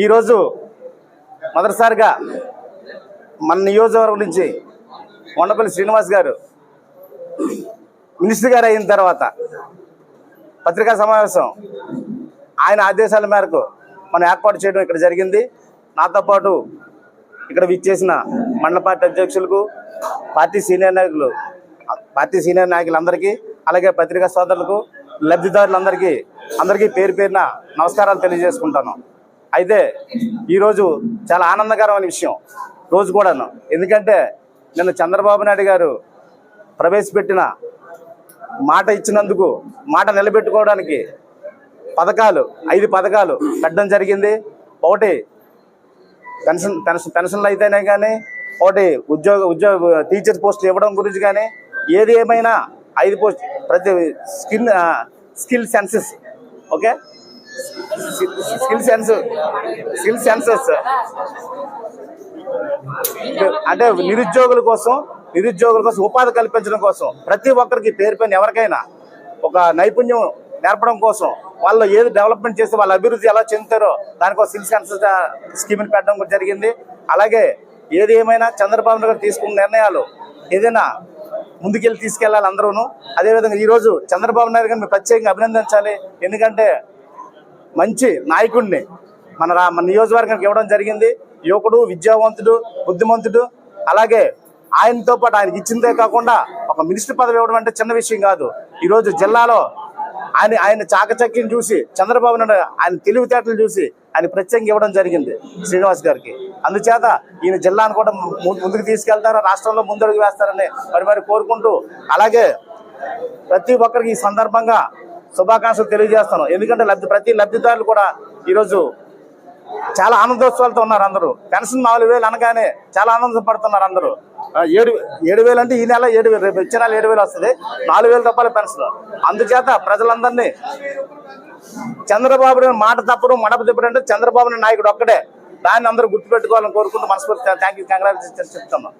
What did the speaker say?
ఈరోజు మొదటిసారిగా మన నియోజకవర్గం నుంచి కొండపల్లి శ్రీనివాస్ గారు మినిస్టర్ గారు అయిన తర్వాత పత్రికా సమావేశం ఆయన ఆదేశాల మేరకు మనం ఏర్పాటు చేయడం ఇక్కడ జరిగింది. నాతో పాటు ఇక్కడ విచ్చేసిన మండల పార్టీ అధ్యక్షులకు పార్టీ సీనియర్ నాయకులు పార్టీ సీనియర్ నాయకులందరికీ అలాగే పత్రికా సోదరులకు లబ్ధిదారులందరికీ అందరికీ పేరు పేరున నమస్కారాలు తెలియజేసుకుంటాను. అయితే ఈరోజు చాలా ఆనందకరమైన విషయం. రోజు కూడాను. ఎందుకంటే నిన్న చంద్రబాబు నాయుడు గారు ప్రవేశపెట్టిన మాట ఇచ్చినందుకు మాట నిలబెట్టుకోవడానికి పథకాలు ఐదు పథకాలు పెట్టడం జరిగింది. ఒకటి పెన్షన్ పెన్షన్ పెన్షన్లు అయితేనే కానీ ఒకటి ఉద్యోగ ఉద్యోగ టీచర్ పోస్టులు ఇవ్వడం గురించి కానీ ఏది ఏమైనా ఐదు పోస్ట్ ప్రతి skill skill census okay? Skill census skill census అంటే నిరుద్యోగుల కోసం నిరుద్యోగుల కోసం ఉపాధి కల్పించడం కోసం ప్రతి ఒక్కరికి పేరు పైన ఎవరికైనా ఒక నైపుణ్యం నేర్పడం కోసం వాళ్ళు ఏది డెవలప్మెంట్ చేస్తే వాళ్ళ అభివృద్ధి ఎలా చెందుతారో దానికోసం స్కిల్ సెన్సెస్ స్కీమ్ని పెట్టడం కూడా జరిగింది. అలాగే ఏది ఏమైనా చంద్రబాబు నాయుడు గారు తీసుకున్న నిర్ణయాలు ఏదైనా ముందుకెళ్ళి తీసుకెళ్ళాలి అందరూను. అదేవిధంగా ఈరోజు చంద్రబాబు నాయుడు గారిని ప్రత్యేకంగా అభినందించాలి. ఎందుకంటే మంచి నాయకుడిని మన రా- మన నియోజకవర్గానికి ఇవ్వడం జరిగింది. యువకుడు విద్యావంతుడు బుద్ధిమంతుడు. అలాగే ఆయనతో పాటు ఆయనకి ఇచ్చిందే కాకుండా ఒక మినిస్టర్ పదవి ఇవ్వడం అంటే చిన్న విషయం కాదు. ఈరోజు జిల్లాలో ఆయన ఆయన చాకచక్యం చూసి చంద్రబాబు నాయుడు ఆయన తెలివితేటలు చూసి ఆయన ప్రత్యేకంగా ఇవ్వడం జరిగింది శ్రీనివాస్ గారికి. అందుచేత ఈయన జిల్లాను కూడా ము- ముందుకు తీసుకెళ్తారు రాష్ట్రంలో ముందడుగు వేస్తారని మరి మరి కోరుకుంటూ అలాగే ప్రతి ఒక్కరికి ఈ సందర్భంగా శుభాకాంక్షలు తెలియజేస్తాను. ఎందుకంటే లబ్ధి ప్రతి లబ్ధిదారులు కూడా ఈరోజు చాలా ఆనందోత్సవాలతో ఉన్నారు అందరూ. పెన్షన్ నాలుగు వేలు అనగానే చాలా ఆనందపడుతున్నారు అందరూ. ఏడు ఏడు వేలు అంటే ఈ నెల ఏడు వేలు రేపు వచ్చే నెల ఏడు వేలు వస్తుంది. నాలుగు వేల రూపాయల పెన్షన్. అందుచేత ప్రజలందరినీ చంద్రబాబు మాట తప్పడం మడప తిప్పడం అంటే చంద్రబాబు నాయకుడు ఒక్కడే. దాన్ని అందరూ గుర్తుపెట్టుకోవాలని కోరుకుంటూ మనస్ఫూర్తి థ్యాంక్ యూ కంగ్రాచులేషన్ చెప్తున్నాం